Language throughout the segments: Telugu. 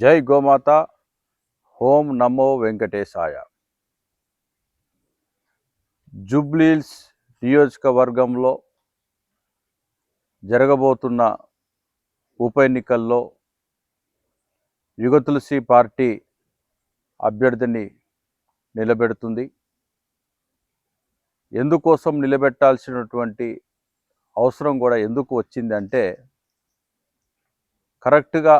జై గోమాత ఓం నమో వెంకటేశాయ. జూబ్లీల్స్ నియోజకవర్గంలో జరగబోతున్న ఉప ఎన్నికల్లో యుగతులసి పార్టీ అభ్యర్థిని నిలబెడుతుంది. ఎందుకోసం నిలబెట్టాల్సినటువంటి అవసరం కూడా ఎందుకు వచ్చిందంటే కరెక్ట్గా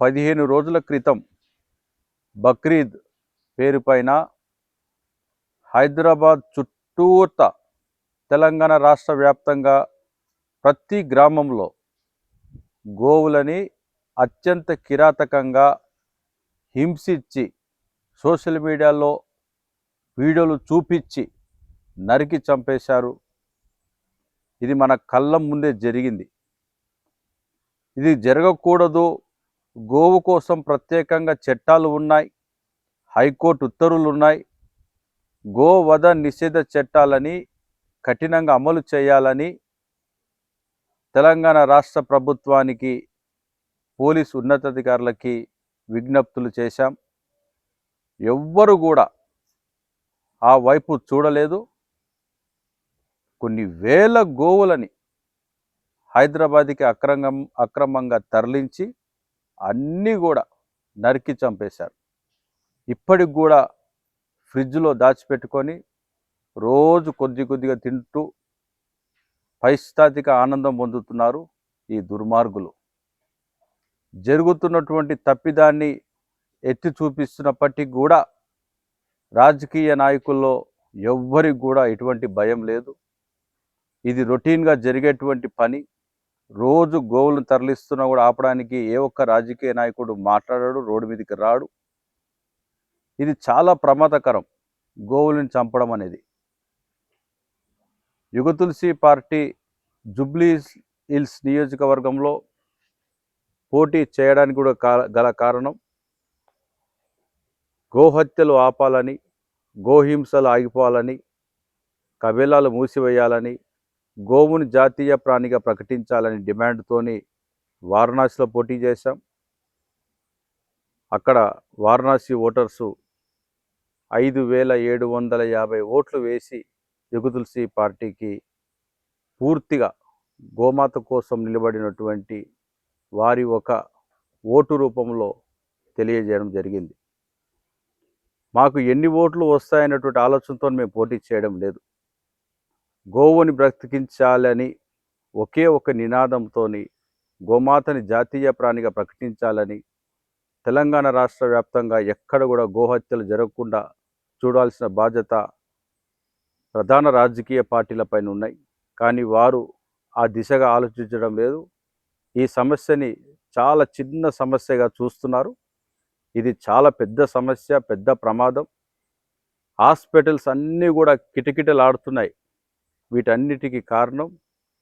పదిహేను రోజుల క్రితం బక్రీద్ పేరుపైన హైదరాబాద్ చుట్టూత తెలంగాణ రాష్ట్ర వ్యాప్తంగా ప్రతి గ్రామంలో గోవులని అత్యంత కిరాతకంగా హింసించి సోషల్ మీడియాలో వీడియోలు చూపించి నరికి చంపేశారు. ఇది మన కళ్ళ ముందే జరిగింది. ఇది జరగకూడదు గోవు కోసం ప్రత్యేకంగా చట్టాలు ఉన్నాయి. హైకోర్టు ఉత్తర్వులు ఉన్నాయి గోవధ నిషేధ చట్టాలని కఠినంగా అమలు చేయాలని తెలంగాణ రాష్ట్ర ప్రభుత్వానికి పోలీసు ఉన్నతాధికారులకి విజ్ఞప్తులు చేశాం. ఎవ్వరు కూడా ఆ వైపు చూడలేదు. కొన్ని వేల గోవులని హైదరాబాద్కి అక్రంగం అక్రమంగా తరలించి అన్నీ కూడా నరికి చంపేశారు. ఇప్పటికి కూడా ఫ్రిడ్జ్లో దాచిపెట్టుకొని రోజు కొద్ది కొద్దిగా తింటూ పైస్థాతిక ఆనందం పొందుతున్నారు ఈ దుర్మార్గులు. జరుగుతున్నటువంటి తప్పిదాన్ని ఎత్తి చూపిస్తున్నప్పటికీ కూడా రాజకీయ నాయకుల్లో ఎవ్వరికి కూడా ఎటువంటి భయం లేదు. ఇది రొటీన్గా జరిగేటువంటి పని. రోజు గోవులను తరలిస్తున్నా కూడా ఆపడానికి ఏ ఒక్క రాజకీయ నాయకుడు మాట్లాడాడు రోడ్డు మీదకి రాడు. ఇది చాలా ప్రమాదకరం గోవులను చంపడం అనేది. యుగతులసి పార్టీ జుబ్లీ హిల్స్ నియోజకవర్గంలో పోటీ చేయడానికి కూడా గల కారణం గోహత్యలు ఆపాలని గోహింసలు ఆగిపోవాలని కబేలాలు మూసివేయాలని గోవును జాతీయ ప్రాణిగా ప్రకటించాలని డిమాండ్తోని వారణాసిలో పోటీ చేశాం. అక్కడ వారణాసి ఓటర్సు ఐదు వేల ఏడు వందల యాభై ఓట్లు వేసి యుగతులసి పార్టీకి పూర్తిగా గోమాత కోసం నిలబడినటువంటి వారి ఒక ఓటు రూపంలో తెలియజేయడం జరిగింది. మాకు ఎన్ని ఓట్లు వస్తాయన్నటువంటి ఆలోచనతో మేము పోటీ చేయడం లేదు. గోవుని బ్రతికించాలని ఒకే ఒక నినాదంతోని గోమాతని జాతీయ ప్రాణిగా ప్రకటించాలని తెలంగాణ రాష్ట్ర వ్యాప్తంగా ఎక్కడ కూడా గోహత్యలు జరగకుండా చూడాల్సిన బాధ్యత ప్రధాన రాజకీయ పార్టీలపైన ఉన్నాయి. కానీ వారు ఆ దిశగా ఆలోచించడం లేదు. ఈ సమస్యని చాలా చిన్న సమస్యగా చూస్తున్నారు. ఇది చాలా పెద్ద సమస్య పెద్ద ప్రమాదం. హాస్పిటల్స్ అన్నీ కూడా కిటకిటలాడుతున్నాయి. వీటన్నిటికీ కారణం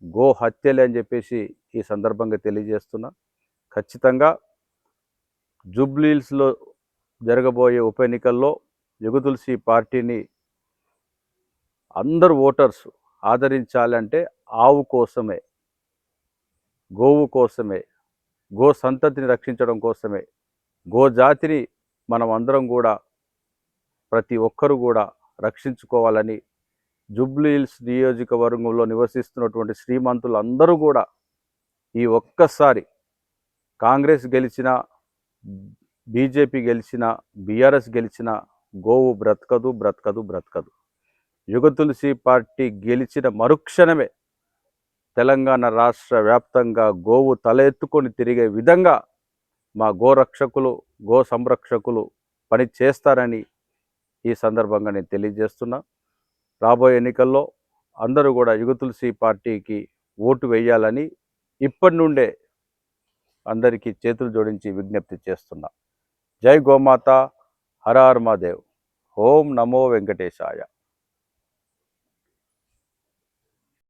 గో హత్యలే అని చెప్పేసి ఈ సందర్భంగా తెలియజేస్తున్నా. ఖచ్చితంగా జూబ్లీల్స్లో జరగబోయే ఉప ఎన్నికల్లో యుగతులసి పార్టీని అందరు ఓటర్స్ ఆదరించాలంటే ఆవు కోసమే గోవు కోసమే గో సంతతిని రక్షించడం కోసమే గో జాతిని మనం అందరం కూడా ప్రతి ఒక్కరు కూడా రక్షించుకోవాలని జూబ్లీహిల్స్ నియోజకవర్గంలో నివసిస్తున్నటువంటి శ్రీమంతులు అందరూ కూడా ఈ ఒక్కసారి కాంగ్రెస్ గెలిచిన బీజేపీ గెలిచిన బీఆర్ఎస్ గెలిచిన గోవు బ్రతకదు బ్రతకదు బ్రతకదు. యుగతులసి పార్టీ గెలిచిన మరుక్షణమే తెలంగాణ రాష్ట్ర వ్యాప్తంగా గోవు తల ఎత్తుకొని తిరిగే విధంగా మా గోరక్షకులు గో సంరక్షకులు పని చేస్తారని ఈ సందర్భంగా నేను తెలియజేస్తున్నా. రాబోయే ఎన్నికల్లో అందరూ కూడా యుగతులసి పార్టీకి ఓటు వేయాలని ఇప్పటి నుండే అందరికీ చేతులు జోడించి విజ్ఞప్తి చేస్తున్నా. జై గోమాత హర హర్ మహాదేవ్. ఓం నమో వెంకటేశాయ.